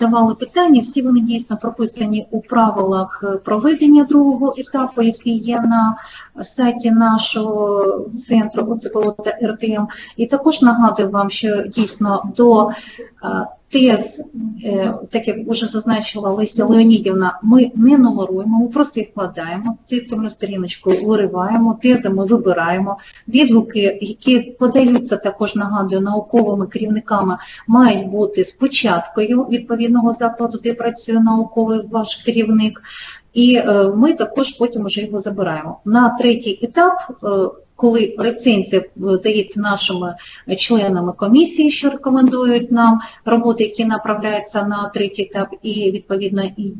задавали питання, всі вони дійсно прописані у правилах е, проведення другого етапу, який є на сайті нашого центру ОЦПО та РТМ. І також нагадую вам, що дійсно до е, тез, так як вже зазначила Леся Леонідівна, ми не нумеруємо, ми просто їх вкладаємо, титульну сторіночку вириваємо, тези ми вибираємо, відгуки, які подаються також нагадую науковими керівниками, мають бути з початкою відповідного закладу, де працює науковий ваш керівник. І е, ми також потім вже його забираємо. На третій етап, е, коли рецензія дається нашими членами комісії, що рекомендують нам роботи, які направляються на третій етап, і відповідно і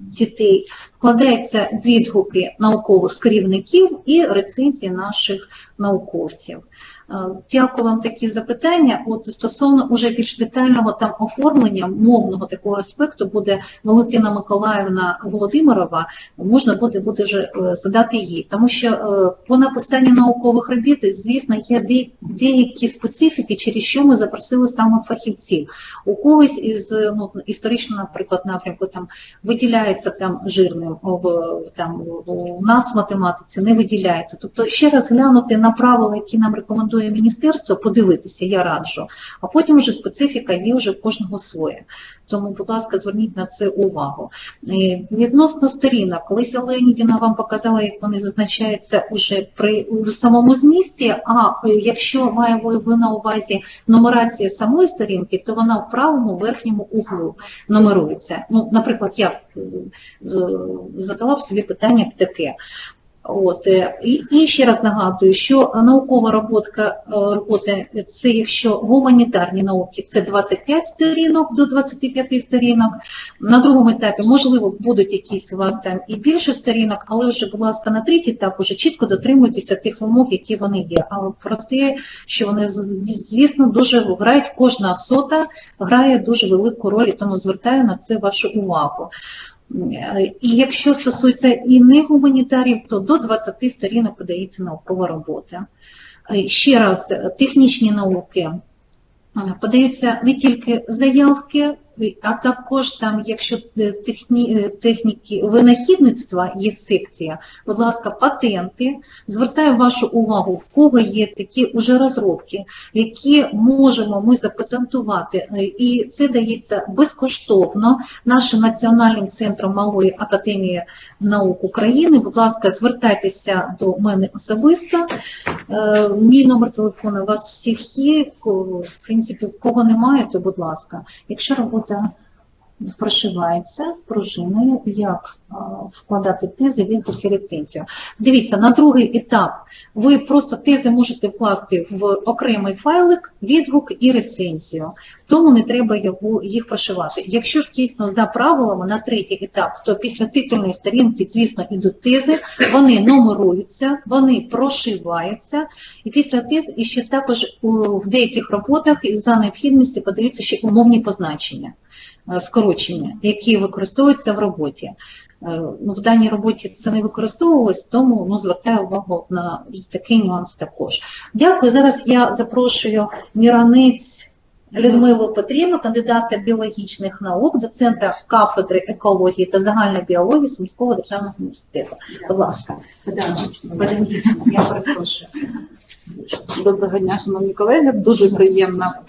дітей, вкладаються відгуки наукових керівників і рецензії наших науковців. Е, Дякую вам такі запитання. От стосовно уже більш детального там оформлення мовного такого аспекту буде Валентина Миколаївна Володимирова. Можна буде буде вже е, задати їй, тому що е, по написанню наукових робіт, звісно, є деякі специфіки, через що ми запросили саме фахівців. У когось із ну, історично, наприклад, напрямку там виділяється там жирним в там у нас в математиці не виділяється. Тобто ще раз глянути на правила, які нам рекомендує міністерство, подивитися, я раджу. А потім вже специфіка є вже в кожного своя. Тому, будь ласка, зверніть на це увагу. Відносно сторінок, колись Леонідіна вам показала, як вони зазначаються уже при у самому змісті. А е, якщо має ви ви на увазі нумерація самої сторінки, то вона в правому верхньому углу нумерується. Ну, наприклад, я е, е, задала б собі питання таке. От е, і, і ще раз нагадую, що наукова роботка е, робота це якщо гуманітарні науки це 25 сторінок до 25 сторінок. На другому етапі можливо будуть якісь у вас там і більше сторінок, але вже, будь ласка, на третій етап уже чітко дотримуйтеся тих вимог, які вони є. А про те, що вони звісно дуже грають, кожна сота грає дуже велику роль, і тому звертаю на це вашу увагу. І якщо стосується і не гуманітарів, то до 20 сторінок подається наукова робота. Е, Ще раз, технічні науки е, подаються не тільки заявки, а також там, якщо е, техні, е, техніки винахідництва є секція, будь ласка, патенти. Звертаю вашу увагу, в кого є такі уже розробки, які можемо ми запатентувати, Е, і це дається безкоштовно нашим національним центром малої академії наук України. Будь ласка, звертайтеся до мене особисто. Мій номер телефону у вас всіх є. В принципі, кого немає, то будь ласка. Якщо робота 的。Прошивається пружиною, як вкладати тези, відгуки, рецензію. Дивіться, на другий етап ви просто тези можете вкласти в окремий файлик, відгук і рецензію. Тому не треба його, їх прошивати. Якщо ж дійсно за правилами на третій етап, то після титульної сторінки, звісно, ідуть тези, вони нумеруються, вони прошиваються, і після тез і ще також в деяких роботах за необхідності подаються ще умовні позначення, е, скорочення, які використовуються в роботі. Е, Ну, в даній роботі це не використовувалось, тому ну, звертаю увагу на такий нюанс також. Дякую. Зараз я запрошую Міранець Людмилу Петрівну, кандидата біологічних наук, доцента кафедри екології та загальної біології Сумського державного університету. Будь ласка, я перепрошую. Доброго дня, шановні колеги. Дуже приємно е,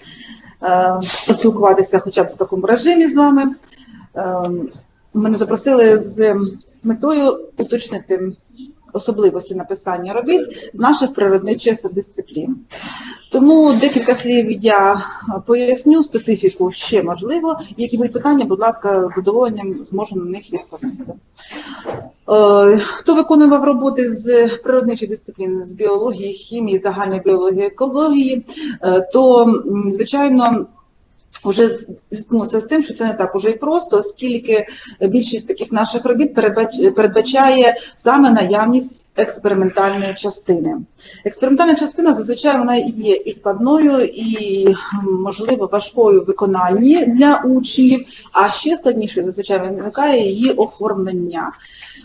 поспілкуватися хоча б в такому режимі з вами. Е, мене запросили з метою уточнити особливості написання робіт з наших природничих дисциплін. Тому декілька слів я поясню специфіку ще можливо. Які будуть питання, будь ласка, з задоволенням зможу на них відповісти. Е, Хто виконував роботи з природничих дисциплін, з біології, хімії, загальної біології, екології, е, то, звичайно, вже зіткнувся з тим, що це не так уже і просто, оскільки більшість таких наших робіт передбачає саме наявність експериментальної частини. Експериментальна частина зазвичай вона є і складною, і можливо важкою в виконанні для учнів, а ще складнішою зазвичай виникає її оформлення.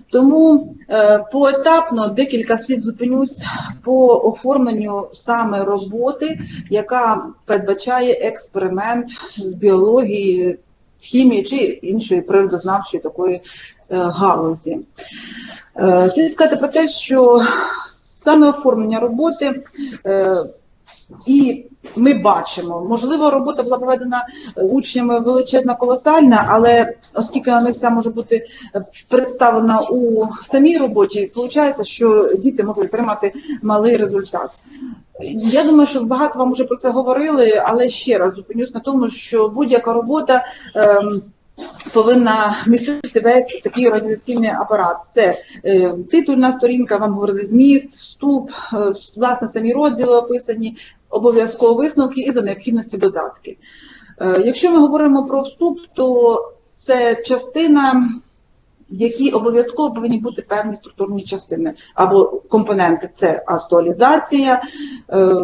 Тому е, поетапно декілька слів зупинюсь по оформленню саме роботи, яка передбачає експеримент з біології хімії чи іншої природознавчої такої е, галузі. Е, Слід сказати про те, що саме оформлення роботи е, і ми бачимо, можливо, робота була проведена е, учнями величезна, колосальна, але оскільки вона не вся може бути е, представлена у самій роботі, виходить, що діти можуть отримати малий результат. Я думаю, що багато вам вже про це говорили, але ще раз зупинюсь на тому, що будь-яка робота. ем, Повинна містити весь такий організаційний апарат. Це е, титульна сторінка, вам говорили зміст, вступ, е, власне самі розділи описані, обов'язково висновки і за необхідності додатки. Е, Якщо ми говоримо про вступ, то це частина, в якій обов'язково повинні бути певні структурні частини або компоненти це актуалізація, е,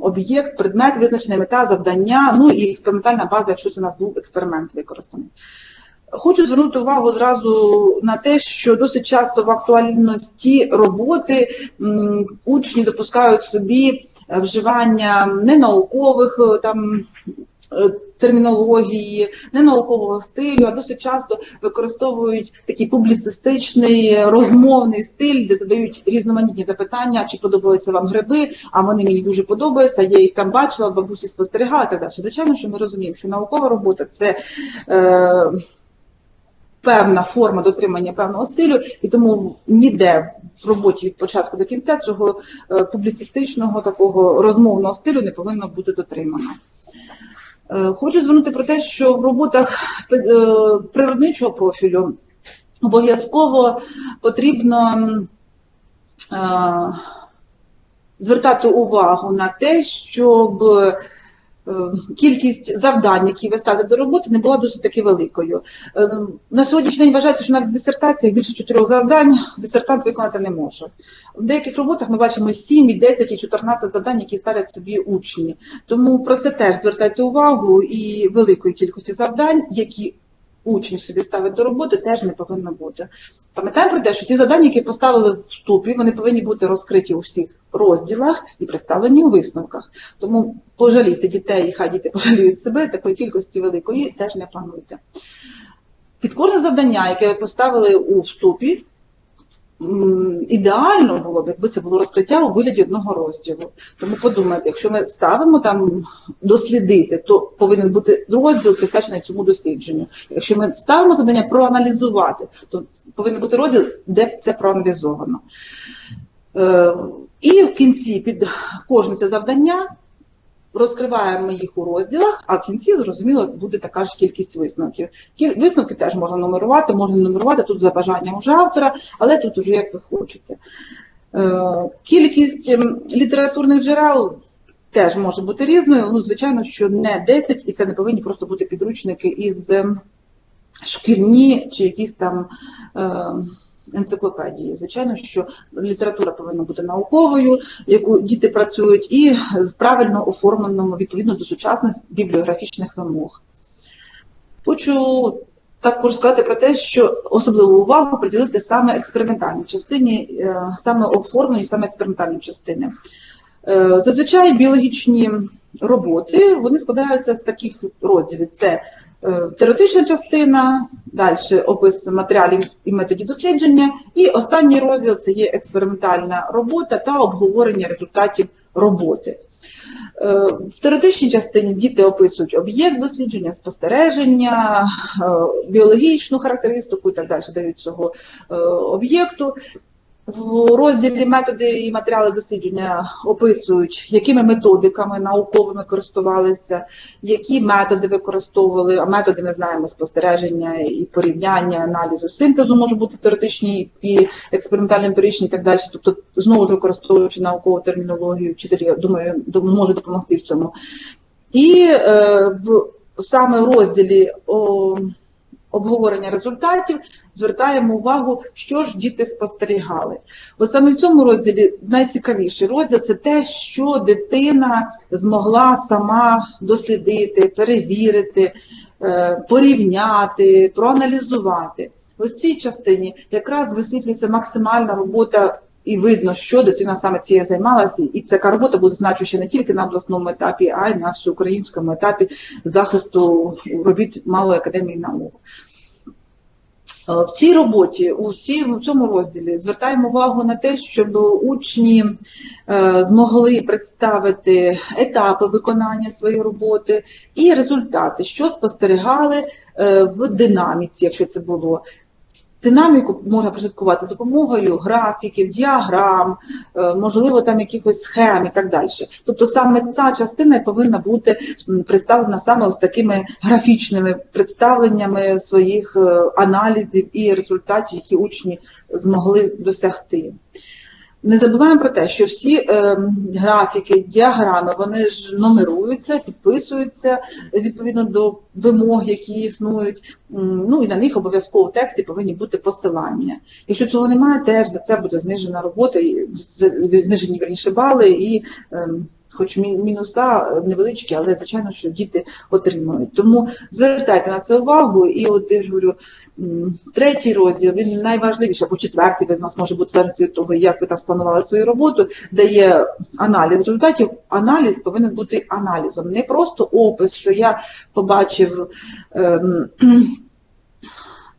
об'єкт, предмет, визначена мета, завдання, ну і експериментальна база, якщо це у нас був експеримент використаний. Хочу звернути увагу одразу на те, що досить часто в актуальності роботи учні допускають собі вживання ненаукових е, там е, термінології, ненаукового стилю, а досить часто використовують такий публіцистичний розмовний стиль, де задають різноманітні запитання, чи подобаються вам гриби, а вони мені дуже подобаються. Я їх там бачила, в бабусі спостерігала і так далі. Звичайно, що ми розуміємо, що наукова робота це. Е, Певна форма дотримання певного стилю, і тому ніде в роботі від початку до кінця цього е, публіцистичного такого розмовного стилю не повинно бути дотримано. Е, Хочу звернути про те, що в роботах е, природничого профілю обов'язково потрібно звертати увагу на те, щоб кількість завдань, які ви стали до роботи, не була досить таки великою. Е, На сьогоднішній день вважається, що в дисертаціях більше чотирьох завдань дисертант виконати не може. В деяких роботах ми бачимо 7, і 10 і 14 завдань, які ставлять собі учні. Тому про це теж звертайте увагу і великої кількості завдань, які учні собі ставить до роботи, теж не повинно бути. Пам'ятаємо про те, що ті завдання, які поставили в вступі, вони повинні бути розкриті у всіх розділах і представлені у висновках. Тому пожалійте дітей, хай діти пожаліють себе, такої кількості великої теж не плануйте. Під кожне завдання, яке ви поставили у вступі, ідеально було б, якби це було розкриття у вигляді одного розділу. Тому подумайте, якщо ми ставимо там дослідити, то повинен бути розділ присвячений цьому дослідженню. Якщо ми ставимо завдання проаналізувати, то повинен бути розділ, де це проаналізовано. Е, І в кінці під кожне це завдання розкриваємо їх у розділах, а в кінці, зрозуміло, буде така ж кількість висновків. Висновки теж можна нумерувати, можна нумерувати тут за бажанням уже автора, але тут уже як ви хочете. Е, Кількість ем, літературних джерел теж може бути різною. Ну, звичайно, що не 10, і це не повинні просто бути підручники із ем, шкільні чи якісь там. е, Енциклопедії, звичайно, що література повинна бути науковою, яку діти працюють, і правильно оформленому відповідно до сучасних бібліографічних вимог. Хочу також сказати про те, що особливу увагу приділити саме експериментальній частині, е, саме оформленій, саме експериментальній частини. Е, Зазвичай біологічні роботи вони складаються з таких розділів: це теоретична частина, далі опис матеріалів і методів дослідження, і останній розділ це є експериментальна робота та обговорення результатів роботи. Е, В теоретичній частині діти описують об'єкт дослідження, спостереження, е, біологічну характеристику і так далі дають цього е, об'єкту. В розділі методи і матеріали дослідження описують, якими методиками науковими користувалися, які методи використовували. А методи ми знаємо спостереження і порівняння, аналізу, синтезу може бути теоретичні і експериментальні емпіричні і так далі. Тобто, знову ж використовуючи наукову термінологію, вчитель, я думаю, може допомогти в цьому. І е, в саме розділі о, обговорення результатів звертаємо увагу, що ж діти спостерігали. От саме в цьому розділі найцікавіший розділ це те, що дитина змогла сама дослідити, перевірити, е, порівняти, проаналізувати. Ось в цій частині якраз висвітлюється максимальна робота і видно, що дитина саме цією займалася, і ця робота буде значуща не тільки на обласному етапі, а й на всеукраїнському етапі захисту робіт малої академії наук. Е, В цій роботі, у цьому розділі звертаємо увагу на те, щоб учні е, змогли представити етапи виконання своєї роботи і результати, що спостерігали е, в динаміці, якщо це було. Динаміку можна прослідкувати допомогою графіків, діаграм, е, можливо, там якихось схем і так далі. Тобто саме ця частина повинна бути представлена саме ось такими графічними представленнями своїх е, аналізів і результатів, які учні змогли досягти. Не забуваємо про те, що всі е, графіки, діаграми, вони ж номеруються, підписуються відповідно до вимог, які існують. Ну і на них обов'язково в тексті повинні бути посилання. Якщо цього немає, теж за це буде знижена робота, знижені верніше бали, і ем, хоч мінуса невеличкі, але звичайно, що діти отримують. Тому звертайте на це увагу, і от я ж говорю, третій розділ він найважливіший, або четвертий від нас може бути від того, як ви там спланували свою роботу, де є аналіз результатів. Аналіз повинен бути аналізом, не просто опис, що я побачив. Ем,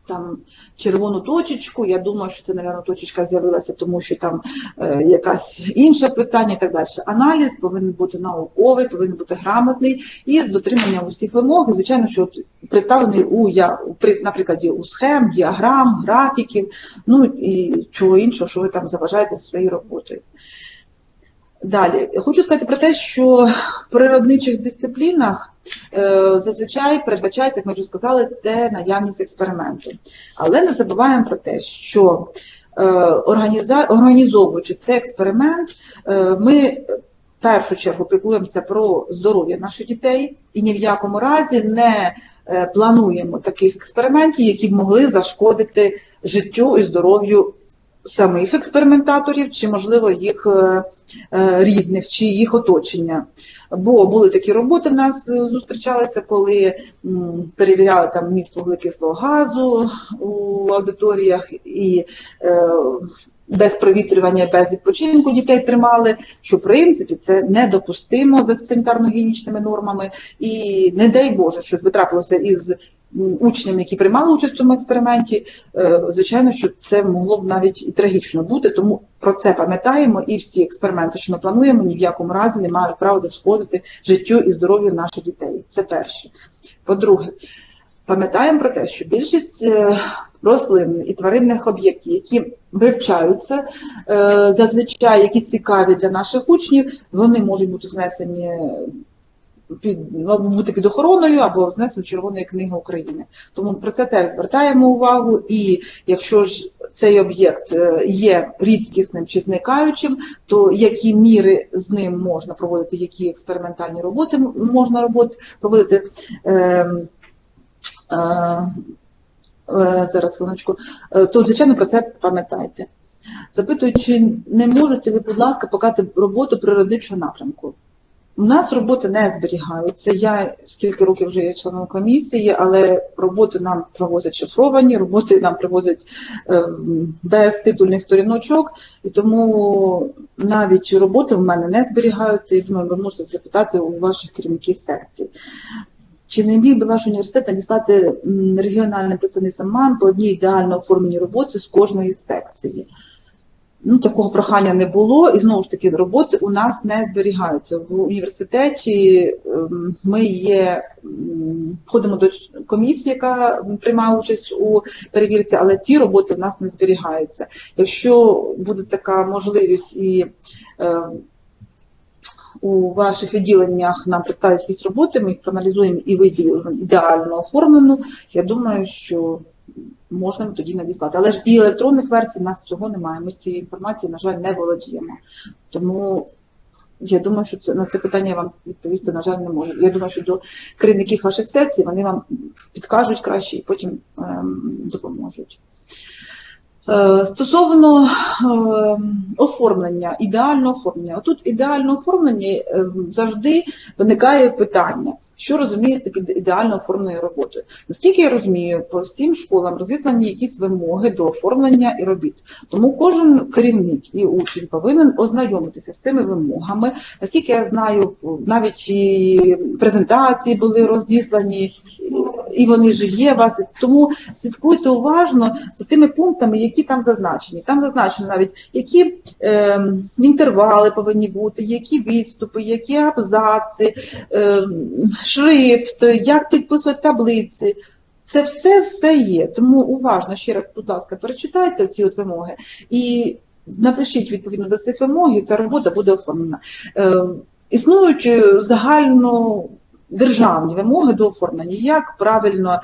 там червону точечку. Я думаю, що це, мабуть, точечка з'явилася, тому що там е, якась інше питання і так далі. Аналіз повинен бути науковий, повинен бути грамотний і з дотриманням усіх вимог. І, звичайно, що представлений у я при на прикладі у схем, діаграм, графіків, ну і чого іншого, що ви там заважаєте зі своєю роботою. Далі хочу сказати про те, що в природничих дисциплінах е, зазвичай передбачається, як ми вже сказали, це наявність експерименту. Але не забуваємо про те, що е, організовуючи цей експеримент, е, ми в першу чергу піклуємося про здоров'я наших дітей і ні в якому разі не плануємо таких експериментів, які б могли зашкодити життю і здоров'ю самих експериментаторів, чи, можливо, їх е, е, рідних, чи їх оточення. Бо були такі роботи в нас е, зустрічалися, коли перевіряли там міст вуглекислого газу у аудиторіях і без провітрювання, без відпочинку дітей тримали, що в принципі це недопустимо за санітарно-гігієнічними нормами. І не дай Боже, щось би трапилося із м, учнями, які приймали участь в цьому експерименті, е, звичайно, що це могло б навіть і трагічно бути, тому про це пам'ятаємо і всі експерименти, що ми плануємо, ні в якому разі не мають права зашкодити життю і здоров'ю наших дітей. Це перше. По-друге, пам'ятаємо про те, що більшість е, рослин і тваринних об'єктів, які вивчаються, е, зазвичай які цікаві для наших учнів, вони можуть бути знесені під бути під охороною або знесені до Червоної книги України. Тому про це теж звертаємо увагу. І якщо ж цей об'єкт е, є рідкісним чи зникаючим, то які міри з ним можна проводити, які експериментальні роботи можна роботи проводити. Ем, е, е, зараз хвилиночку, Е, то звичайно про це пам'ятайте. Запитують, чи не можете ви, будь ласка, показати роботу природничого напрямку? У нас роботи не зберігаються. Я скільки років вже є членом комісії, але роботи нам привозять шифровані, роботи нам привозять е, без титульних сторіночок, і тому навіть роботи в мене не зберігаються. І думаю, ви можете запитати у ваших керівників секцій. Чи не міг би ваш університет надіслати регіональним представницям МАН по одній ідеально оформленій роботи з кожної секції? Ну, такого прохання не було, і знову ж таки роботи у нас не зберігаються. В університеті ем, ми є, входимо до комісії, яка приймає участь у перевірці, але ті роботи в нас не зберігаються. Якщо буде така можливість і е, у ваших відділеннях нам представить якісь роботи, ми їх проаналізуємо і виділимо ідеально оформлену, я думаю, що можна тоді надіслати. Але ж і електронних версій в нас цього немає. Ми цієї інформації, на жаль, не володіємо. Тому я думаю, що це на це питання я вам відповісти, на жаль, не можу. Я думаю, що до керівників ваших секцій вони вам підкажуть краще і потім ем, допоможуть. Е, Стосовно е, оформлення, ідеального оформлення. Отут ідеальне оформлення е, завжди виникає питання, що розумієте під ідеально оформленою роботою. Наскільки я розумію, по всім школам розіслані якісь вимоги до оформлення і робіт. Тому кожен керівник і учень повинен ознайомитися з цими вимогами. Наскільки я знаю, навіть і презентації були розіслані, і вони ж є у вас. Тому слідкуйте уважно за тими пунктами, які там зазначені. Там зазначено навіть, які е, інтервали повинні бути, які відступи, які абзаци, е, шрифт, як підписувати таблиці. Це все все є. Тому уважно ще раз, будь ласка, перечитайте ці от вимоги і напишіть відповідно до цих вимог, і ця робота буде оформлена. Е, існують загально державні вимоги до оформлення, як правильно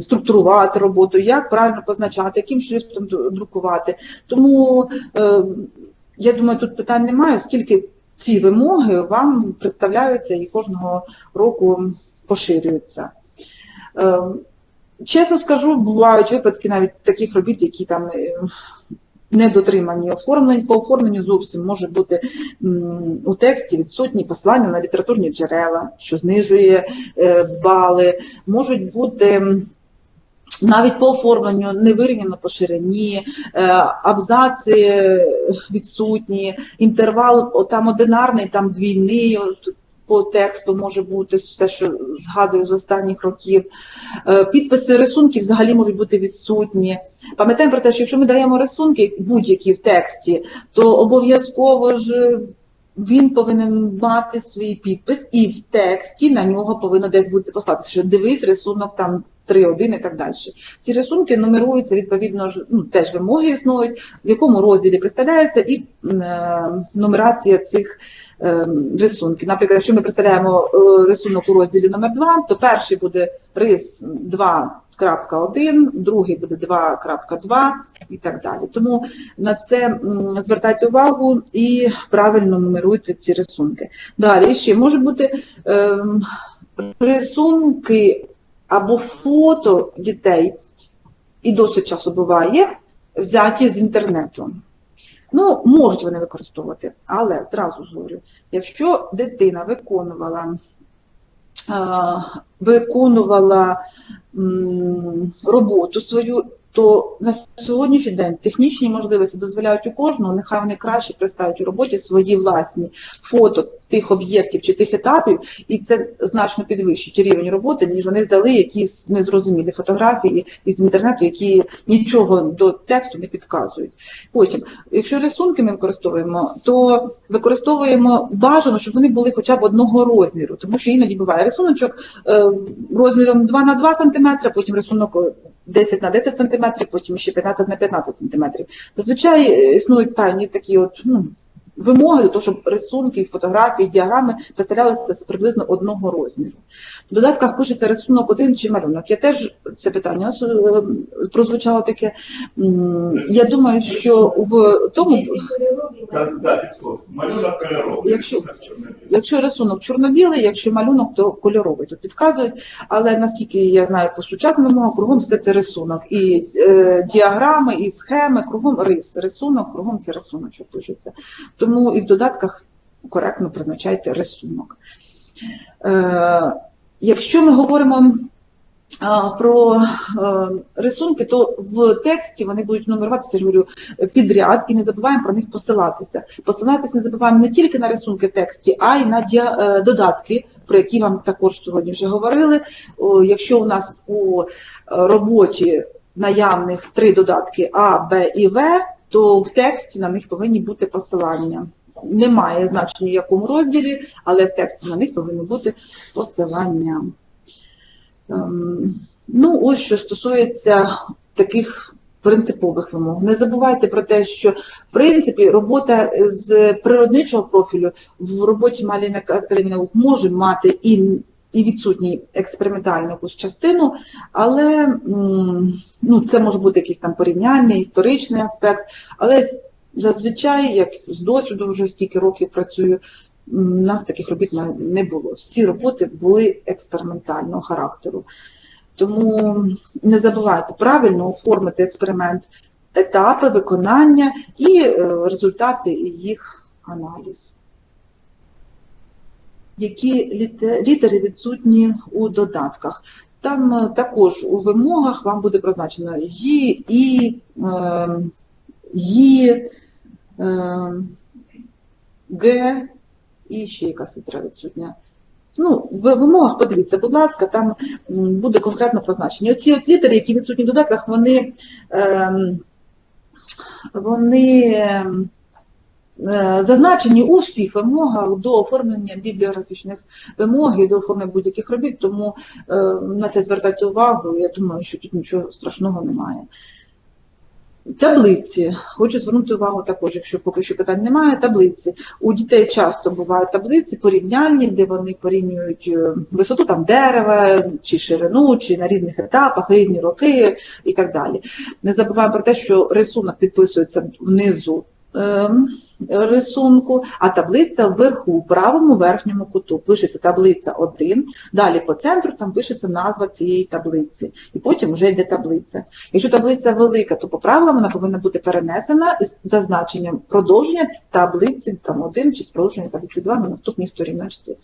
структурувати роботу, як правильно позначати, яким шрифтом друкувати. Тому е, я думаю, тут питань немає, оскільки ці вимоги вам представляються і кожного року поширюються. Е, Чесно скажу, бувають випадки навіть таких робіт, які там е, не дотримані оформлень. По оформленню зовсім може бути у тексті відсутні посилання на літературні джерела, що знижує е, бали. Можуть бути навіть по оформленню не вирівняно по ширині, е, абзаци відсутні, інтервал там одинарний, там двійний. По тексту може бути все, що згадую з останніх років. Е, Підписи рисунків взагалі можуть бути відсутні. Пам'ятаємо про те, що якщо ми даємо рисунки будь-які в тексті, то обов'язково ж він повинен мати свій підпис, і в тексті на нього повинно десь бути послатися, що дивись рисунок там 3.1 і так далі. Ці рисунки нумеруються відповідно ну, теж вимоги існують, в якому розділі представляється і е, нумерація цих е, рисунків. Наприклад, якщо ми представляємо е, рисунок у розділі номер 2, то перший буде рис 2.1, другий буде 2.2 і так далі. Тому на це звертайте увагу і правильно нумеруйте ці рисунки. Далі ще можуть бути ем, рисунки або фото дітей, і досить часу буває, взяті з інтернету. Ну, можуть вони використовувати, але зразу говорю, якщо дитина виконувала, е, виконувала роботу свою, то на сьогоднішній день технічні можливості дозволяють у кожного, нехай вони краще представлять у роботі свої власні фото тих об'єктів чи тих етапів, і це значно підвищить рівень роботи, ніж вони взяли якісь незрозумілі фотографії із інтернету, які нічого до тексту не підказують. Потім, якщо рисунки ми використовуємо, то використовуємо бажано, щоб вони були хоча б одного розміру, тому що іноді буває рисуночок е, розміром 2 на 2 см, потім рисунок 10 на 10 см, потім ще 15 на 15 см. Зазвичай е, існують певні такі от, ну, вимоги до того, щоб рисунки, фотографії, діаграми представлялися з приблизно одного розміру. В додатках пишеться рисунок один чи малюнок. Я теж це питання е, прозвучало таке. Я думаю, що в тому. Якщо- якщо рисунок чорно-білий, якщо малюнок, то кольоровий. Тут підказують, але наскільки я знаю по сучасним вимогам, кругом все це рисунок. І е, діаграми, і схеми, кругом рис. Рисунок, кругом це рисуночок пишеться. Тому і в додатках коректно призначайте рисунок. Е, якщо ми говоримо про е, рисунки, то в тексті вони будуть нумеруватися, я ж говорю, підряд, і не забуваємо про них посилатися. Посилатися не забуваємо не тільки на рисунки в тексті, а й на е, додатки, про які вам також сьогодні вже говорили. Якщо у нас у роботі наявних три додатки А, Б і В, то в тексті на них повинні бути посилання. Немає значення в якому розділі, але в тексті на них повинні бути посилання. Ем, Ну, ось що стосується таких принципових вимог. Не забувайте про те, що в принципі робота з природничого профілю в роботі Маліна Академії наук може мати і, і відсутній експериментальну якусь частину, але ну, це може бути якийсь там порівняння, історичний аспект, але зазвичай, як з досвіду вже стільки років працюю, у нас таких робіт не було. Всі роботи були експериментального характеру. Тому не забувайте правильно оформити експеримент етапи виконання і е, результати їх аналізу. Які літери відсутні у додатках? Там е, також у вимогах вам буде прозначено «ї», «і», е, «ї», е, «г» і ще якась літера відсутня. Ну, в вимогах подивіться, будь ласка, там буде конкретно позначені. Оці от літери, які відсутні в додатках, вони, ем, вони ем, зазначені у всіх вимогах до оформлення бібліографічних вимог і до оформлення будь-яких робіт, тому е, на це звертайте увагу. Я думаю, що тут нічого страшного немає. Таблиці. Хочу звернути увагу також, якщо поки що питань немає, таблиці. У дітей часто бувають таблиці порівняльні, де вони порівнюють е, висоту там дерева, чи ширину, чи на різних етапах, різні роки і так далі. Не забуваємо про те, що рисунок підписується внизу рисунку, а таблиця вверху, у правому верхньому куту. Пишеться таблиця 1, далі по центру там пишеться назва цієї таблиці, і потім вже йде таблиця. Якщо таблиця велика, то по правилам вона повинна бути перенесена із зазначенням продовження таблиці там 1 чи продовження таблиці 2 на наступній сторіночці.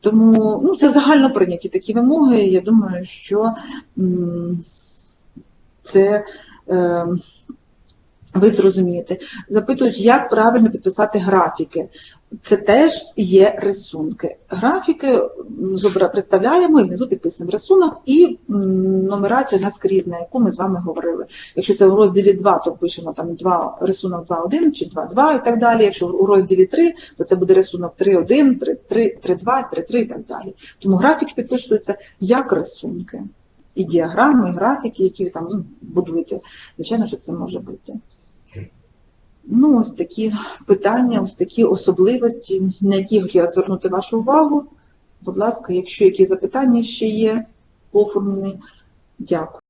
Тому ну, це загально прийняті такі вимоги. Я думаю, що це. Е, ви зрозумієте. Запитують, як правильно підписати графіки. Це теж є рисунки. Графіки представляємо і внизу підписуємо рисунок і нумерація наскрізна, яку ми з вами говорили. Якщо це у розділі 2, то пишемо там 2, рисунок 2.1 чи 2.2 і так далі. Якщо у розділі 3, то це буде рисунок 3.1, 3.3, 3.2, 3.3 і так далі. Тому графіки підписуються як рисунки. І діаграми, і графіки, які там ну, будуєте. Звичайно, що це може бути. Ну, ось такі питання, ось такі особливості, на які я хотіла звернути вашу увагу. Будь ласка, якщо які запитання ще є оформлені, дякую.